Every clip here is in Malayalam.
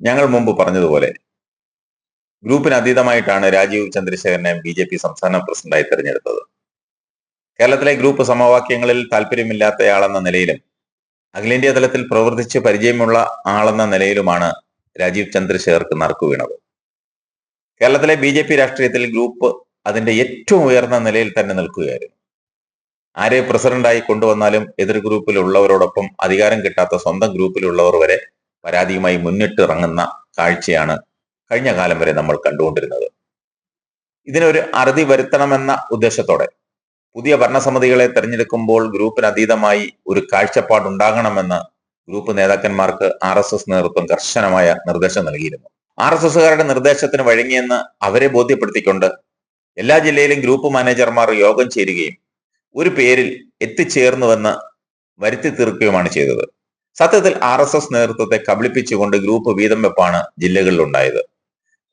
ഞങ്ങൾ മുമ്പ് പറഞ്ഞതുപോലെ ഗ്രൂപ്പിന് അതീതമായിട്ടാണ് രാജീവ് ചന്ദ്രശേഖരനെ ബി ജെ പി സംസ്ഥാന പ്രസിഡന്റായി തെരഞ്ഞെടുത്തത്. കേരളത്തിലെ ഗ്രൂപ്പ് സമവാക്യങ്ങളിൽ താല്പര്യമില്ലാത്തയാളെന്ന നിലയിലും അഖിലേന്ത്യാ തലത്തിൽ പ്രവർത്തിച്ച് പരിചയമുള്ള ആളെന്ന നിലയിലുമാണ് രാജീവ് ചന്ദ്രശേഖർക്ക് നറുക്കു വീണത്. കേരളത്തിലെ ബി ജെ പി രാഷ്ട്രീയത്തിൽ ഗ്രൂപ്പ് അതിന്റെ ഏറ്റവും ഉയർന്ന നിലയിൽ തന്നെ നിൽക്കുകയായിരുന്നു. ആരെ പ്രസിഡന്റായി കൊണ്ടുവന്നാലും എതിർ ഗ്രൂപ്പിലുള്ളവരോടൊപ്പം അധികാരം കിട്ടാത്ത സ്വന്തം ഗ്രൂപ്പിലുള്ളവർ വരെ പരാതിയുമായി മുന്നിട്ടിറങ്ങുന്ന കാഴ്ചയാണ് കഴിഞ്ഞ കാലം വരെ നമ്മൾ കണ്ടുകൊണ്ടിരുന്നത്. ഇതിനൊരു അറുതി വരുത്തണമെന്ന ഉദ്ദേശത്തോടെ പുതിയ ഭരണസമിതികളെ തെരഞ്ഞെടുക്കുമ്പോൾ ഗ്രൂപ്പിന് അതീതമായി ഒരു കാഴ്ചപ്പാടുണ്ടാകണമെന്ന് ഗ്രൂപ്പ് നേതാക്കന്മാർക്ക് ആർ എസ് എസ് നേതൃത്വം കർശനമായ നിർദ്ദേശം നൽകിയിരുന്നു. ആർ എസ് എസുകാരുടെ നിർദ്ദേശത്തിന് വഴങ്ങിയെന്ന് അവരെ ബോധ്യപ്പെടുത്തിക്കൊണ്ട് എല്ലാ ജില്ലയിലും ഗ്രൂപ്പ് മാനേജർമാർ യോഗം ചേരുകയും ഒരു പേരിൽ എത്തിച്ചേർന്നുവെന്ന് വരുത്തി തീർക്കുകയുമാണ് ചെയ്തത്. സത്യത്തിൽ ആർ എസ് എസ് നേതൃത്വത്തെ കബളിപ്പിച്ചുകൊണ്ട് ഗ്രൂപ്പ് വീതം വെപ്പാണ് ജില്ലകളിൽ ഉണ്ടായത്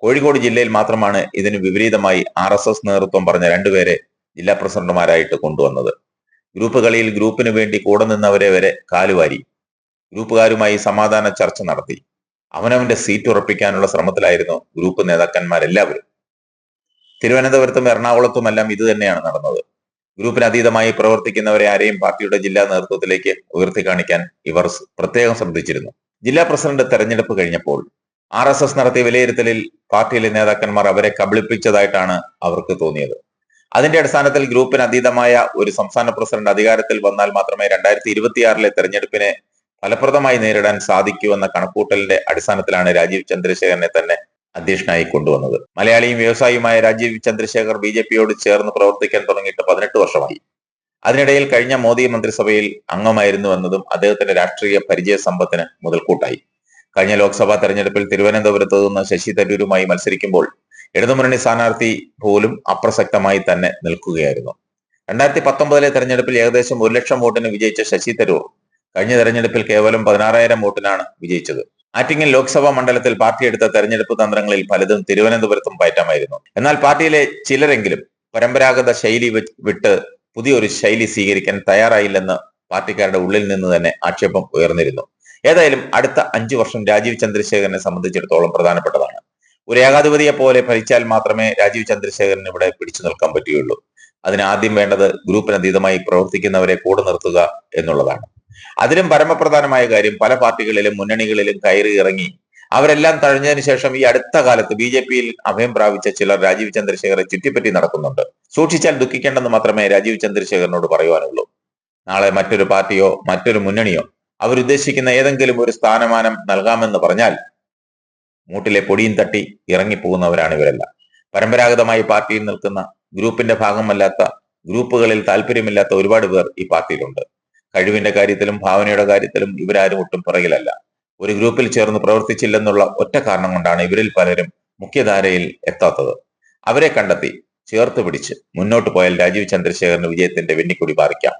കോഴിക്കോട് ജില്ലയിൽ മാത്രമാണ് ഇതിന് വിപരീതമായി ആർ എസ് എസ് നേതൃത്വം പറഞ്ഞ രണ്ടുപേരെ ജില്ലാ പ്രസിഡന്റുമാരായിട്ട് കൊണ്ടുവന്നത്. ഗ്രൂപ്പ് കളിയിൽ ഗ്രൂപ്പിന് വേണ്ടി കൂടെ നിന്നവരെ വരെ കാലുവാരി. ഗ്രൂപ്പുകാരുമായി സമാധാന ചർച്ച നടത്തി. അവനവന്റെ സീറ്റ് ഉറപ്പിക്കാനുള്ള ശ്രമത്തിലായിരുന്നു ഗ്രൂപ്പ് നേതാക്കന്മാരെല്ലാവരും. തിരുവനന്തപുരത്തും എറണാകുളത്തുമെല്ലാം ഇത് തന്നെയാണ് നടന്നത്. ഗ്രൂപ്പിന് അതീതമായി പ്രവർത്തിക്കുന്നവരെ ആരെയും പാർട്ടിയുടെ ജില്ലാ നേതൃത്വത്തിലേക്ക് ഉയർത്തി കാണിക്കാൻ ഇവർ പ്രത്യേകം ശ്രദ്ധിച്ചിരുന്നു. ജില്ലാ പ്രസിഡന്റ് തെരഞ്ഞെടുപ്പ് കഴിഞ്ഞപ്പോൾ ആർ എസ് എസ് നടത്തിയ വിലയിരുത്തലിൽ പാർട്ടിയിലെ നേതാക്കന്മാർ അവരെ കബളിപ്പിച്ചതായിട്ടാണ് അവർക്ക് തോന്നിയത്. അതിന്റെ അടിസ്ഥാനത്തിൽ ഗ്രൂപ്പിന് അതീതമായ ഒരു സംസ്ഥാന പ്രസിഡന്റ് അധികാരത്തിൽ വന്നാൽ മാത്രമേ രണ്ടായിരത്തി ഇരുപത്തിയാറിലെ തെരഞ്ഞെടുപ്പിനെ ഫലപ്രദമായി നേരിടാൻ സാധിക്കൂ എന്ന കണക്കൂട്ടലിന്റെ അടിസ്ഥാനത്തിലാണ് രാജീവ് ചന്ദ്രശേഖരനെ തന്നെ അധ്യക്ഷനായി കൊണ്ടുവന്നത്. മലയാളിയും വ്യവസായിയുമായ രാജീവ് ചന്ദ്രശേഖർ ബി ജെ പിയോട് ചേർന്ന് പ്രവർത്തിക്കാൻ തുടങ്ങിയിട്ട് പതിനെട്ട് വർഷമായി. അതിനിടയിൽ കഴിഞ്ഞ മോദി മന്ത്രിസഭയിൽ അംഗമായിരുന്നു എന്നതും അദ്ദേഹത്തിന്റെ രാഷ്ട്രീയ പരിചയ സമ്പത്തിന് മുതൽക്കൂട്ടായി. കഴിഞ്ഞ ലോക്സഭാ തെരഞ്ഞെടുപ്പിൽ തിരുവനന്തപുരത്ത് നിന്ന് ശശി തരൂരുമായി മത്സരിക്കുമ്പോൾ ഇടതുമുന്നണി സ്ഥാനാർത്ഥി പോലും അപ്രസക്തമായി തന്നെ നിൽക്കുകയായിരുന്നു. രണ്ടായിരത്തി പത്തൊമ്പതിലെ തെരഞ്ഞെടുപ്പിൽ ഏകദേശം ഒരു ലക്ഷം വോട്ടിന് വിജയിച്ച ശശി തരൂർ കഴിഞ്ഞ തെരഞ്ഞെടുപ്പിൽ കേവലം പതിനാറായിരം വോട്ടിനാണ് വിജയിച്ചത്. ആറ്റിങ്ങൽ ലോക്സഭാ മണ്ഡലത്തിൽ പാർട്ടി എടുത്ത തെരഞ്ഞെടുപ്പ് തന്ത്രങ്ങളിൽ പലതും തിരുവനന്തപുരത്തും പയറ്റമായിരുന്നു. എന്നാൽ പാർട്ടിയിലെ ചിലരെങ്കിലും പരമ്പരാഗത ശൈലി വിട്ട് പുതിയൊരു ശൈലി സ്വീകരിക്കാൻ തയ്യാറായില്ലെന്ന് പാർട്ടിക്കാരുടെ ഉള്ളിൽ നിന്ന് തന്നെ ആക്ഷേപം ഉയർന്നിരുന്നു. ഏതായാലും അടുത്ത അഞ്ചു വർഷം രാജീവ് ചന്ദ്രശേഖരനെ സംബന്ധിച്ചിടത്തോളം പ്രധാനപ്പെട്ടതാണ്. ഒരു ഏകാധിപതിയെ പോലെ ഭരിച്ചാൽ മാത്രമേ രാജീവ് ചന്ദ്രശേഖരന് ഇവിടെ പിടിച്ചു നിൽക്കാൻ പറ്റുകയുള്ളൂ. അതിന് ആദ്യം വേണ്ടത് ഗ്രൂപ്പിനതീതമായി പ്രവർത്തിക്കുന്നവരെ കൂടെ നിർത്തുക എന്നുള്ളതാണ്. അതിലും പരമപ്രധാനമായ കാര്യം പല പാർട്ടികളിലും മുന്നണികളിലും കയറി ഇറങ്ങി അവരെല്ലാം തഴഞ്ഞതിന് ശേഷം ഈ അടുത്ത കാലത്ത് ബി ജെ പിയിൽ അഭയം പ്രാപിച്ച ചിലർ രാജീവ് ചന്ദ്രശേഖരെ ചുറ്റിപ്പറ്റി നടക്കുന്നുണ്ട്. സൂക്ഷിച്ചാൽ ദുഃഖിക്കേണ്ടെന്ന് മാത്രമേ രാജീവ് ചന്ദ്രശേഖരനോട് പറയുവാനുള്ളൂ. നാളെ മറ്റൊരു പാർട്ടിയോ മറ്റൊരു മുന്നണിയോ അവരുദ്ദേശിക്കുന്ന ഏതെങ്കിലും ഒരു സ്ഥാനമാനം നൽകാമെന്ന് പറഞ്ഞാൽ മൂട്ടിലെ പൊടിയും തട്ടി ഇറങ്ങിപ്പോകുന്നവരാണ് ഇവരെല്ലാം. പരമ്പരാഗതമായി പാർട്ടിയിൽ നിൽക്കുന്ന ഗ്രൂപ്പിന്റെ ഭാഗമല്ലാത്ത ഗ്രൂപ്പുകളിൽ താല്പര്യമില്ലാത്ത ഒരുപാട് പേർ ഈ പാർട്ടിയിലുണ്ട്. കഴിവിന്റെ കാര്യത്തിലും ഭാവനയുടെ കാര്യത്തിലും ഇവരാരും ഒട്ടും പുറകിലല്ല. ഒരു ഗ്രൂപ്പിൽ ചേർന്ന് പ്രവർത്തിച്ചില്ലെന്നുള്ള ഒറ്റ കാരണം കൊണ്ടാണ് ഇവരിൽ പലരും മുഖ്യധാരയിൽ എത്താത്തത്. അവരെ കണ്ടെത്തി ചേർത്ത് പിടിച്ച് മുന്നോട്ട് പോയാൽ രാജീവ് ചന്ദ്രശേഖരന് വിജയത്തിന്റെ വെന്നിക്കൊടി പാറിക്കാം.